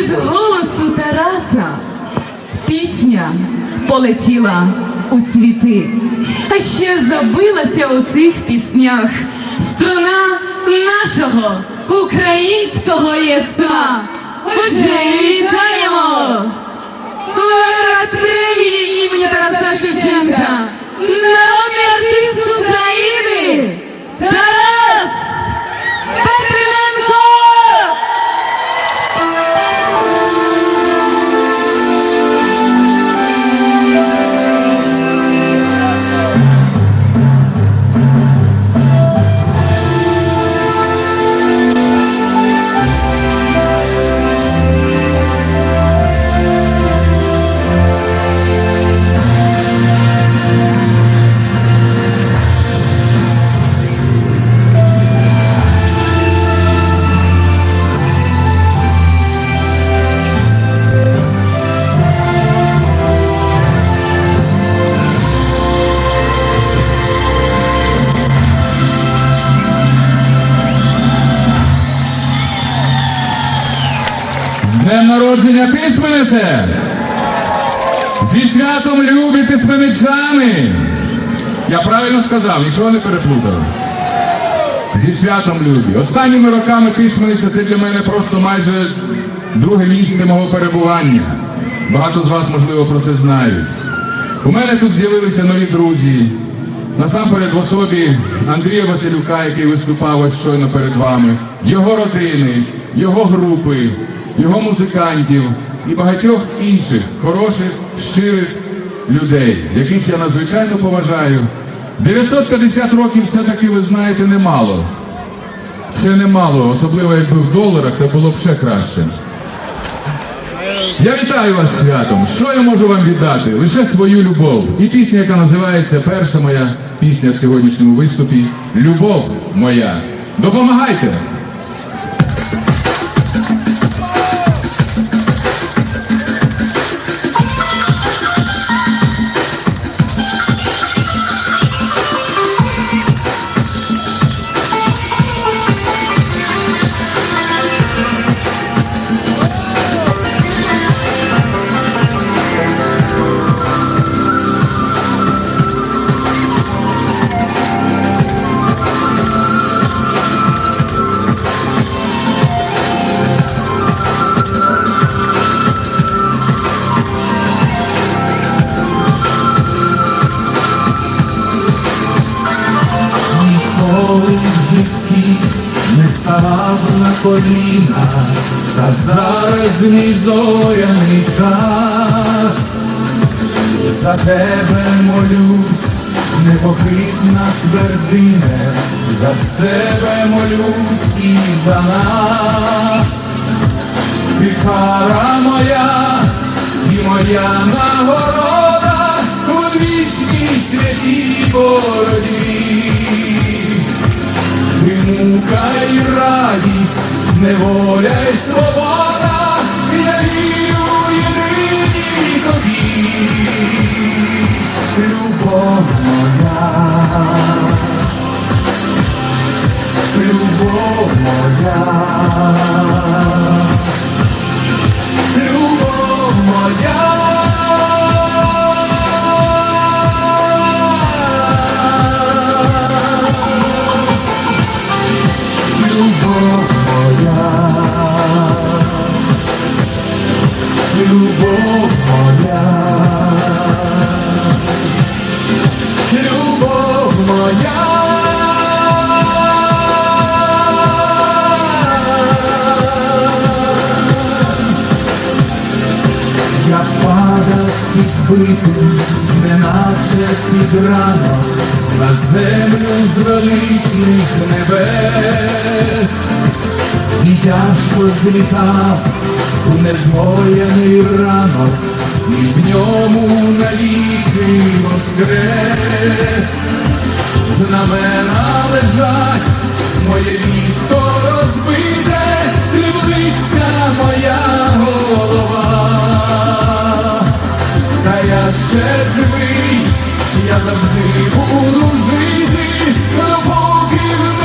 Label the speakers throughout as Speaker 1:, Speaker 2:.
Speaker 1: із голосу Тараса пісня полетіла у світи. А ще забилася у цих піснях струна нашого українського єства. Отже,
Speaker 2: письменнице! Зі святом любі письменничани! Я правильно сказав, нічого не переплутав. Зі святом любі. Останніми роками письменниця це для мене просто майже друге місце мого перебування. Багато з вас, можливо, про це знають. У мене тут з'явилися нові друзі. Насамперед в особі Андрія Василюка, який виступав ось щойно перед вами, його родини, його групи, його музикантів і багатьох інших хороших, щирих людей, яких я надзвичайно поважаю. 950 років це таки, ви знаєте, немало. Це немало, особливо якби в доларах, то було б ще краще. Я вітаю вас святом. Що я можу вам віддати? Лише свою любов. І пісня, яка називається перша моя пісня в сьогоднішньому виступі Любов моя. Допомагайте!
Speaker 3: Не на коліна, та зараз мій зоряний час. За тебе молюсь, непохитна твердине, за себе молюсь і за нас. Ти кара моя і моя нагорода у вічній святій боротьбі. Ти мука неволя й свобода, я вірю єдиній тобі. Любов моя, любов моя, на землю з величних небес, і тяжко злітав у незгоєний ранок, і в ньому навіки воскрес. Знамена лежать, моє військо розбите, сріблиться моя голова. Та я ще живий, я завжди буду жити, допоки в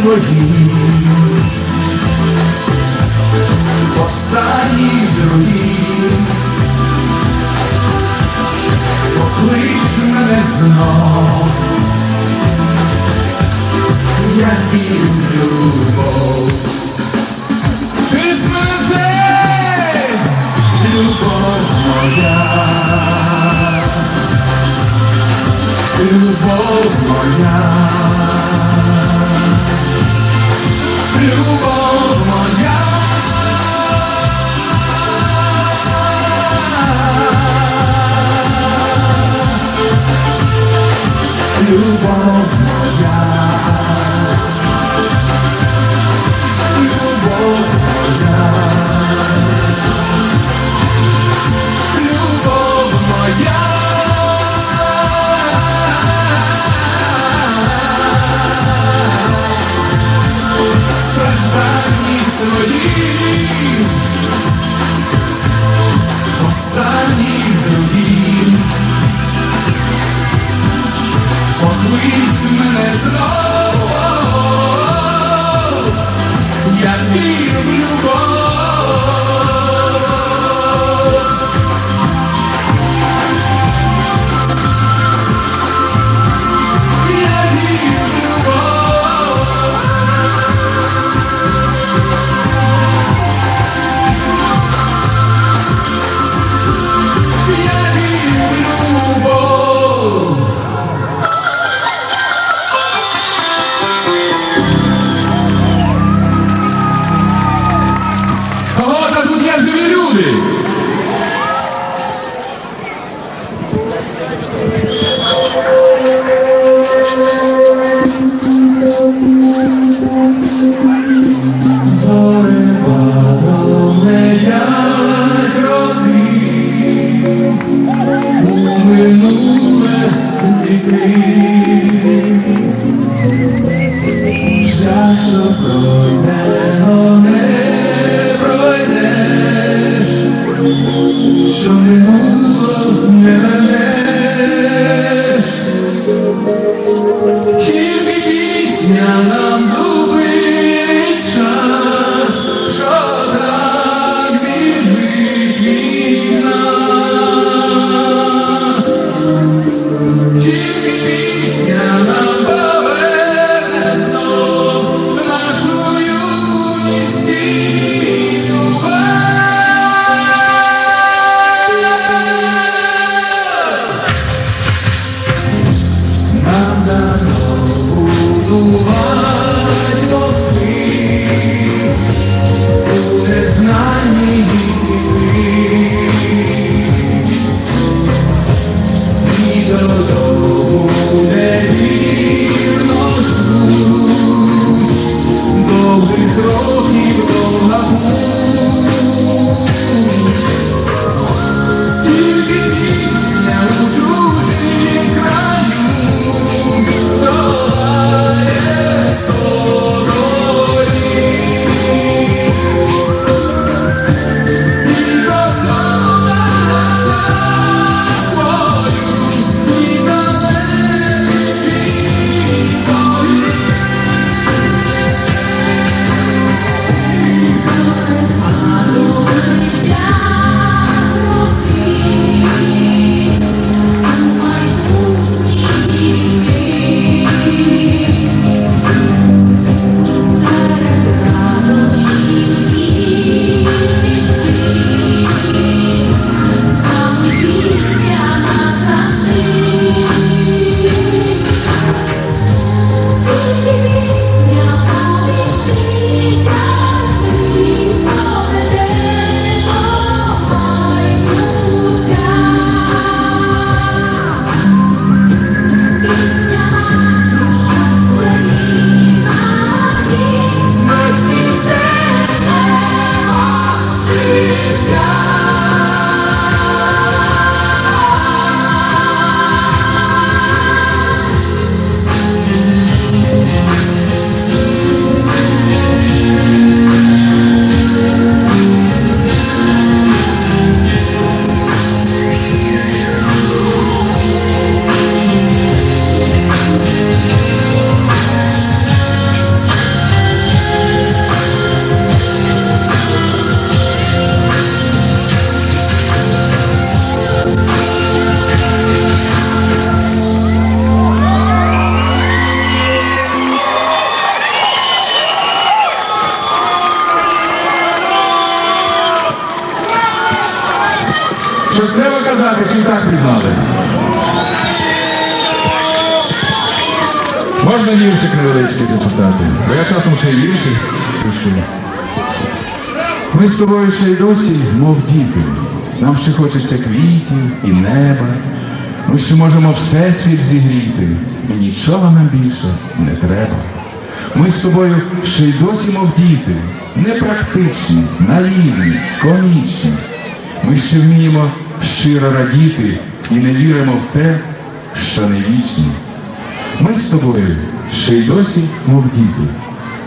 Speaker 3: своїх, останні другі, поклич мене знов, я вірю в любов. Ти з любов моя, любов моя. newborn. Зачитати? Бо я часом ще й пишу. Ми з тобою ще й досі, мов діти. Нам ще хочеться квітів і неба. Ми ще можемо всесвіт зігріти. І нічого нам більше не треба. Ми з тобою ще й досі, мов діти, непрактичні, наївні, комічні. Ми ще вміємо щиро радіти і не віримо в те, що не вічні. Ми з тобою ще й досі, мов діти,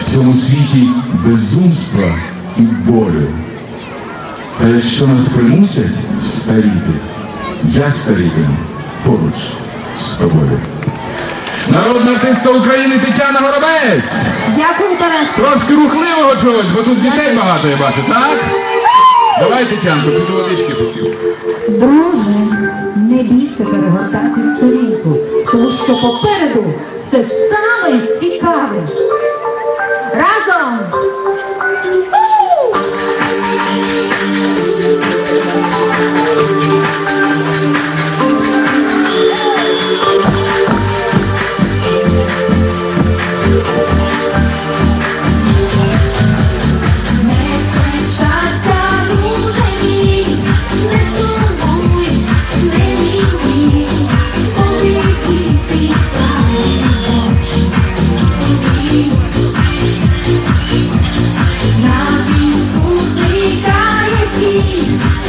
Speaker 3: в цьому світі безумства і болю. Та якщо нас примусять старіти, я старітиму поруч з тобою. Народна артистка України Тетяна Горобець!
Speaker 1: Дякую, Тарас.
Speaker 3: Трошки рухливого чогось, бо тут дітей багато я бачу, так? Давай, Тетянко, піду водички поп'ю.
Speaker 1: Друже, не бійся перегортати сторінку, тому що попереду все саме цікаве. Разом!
Speaker 4: Peace.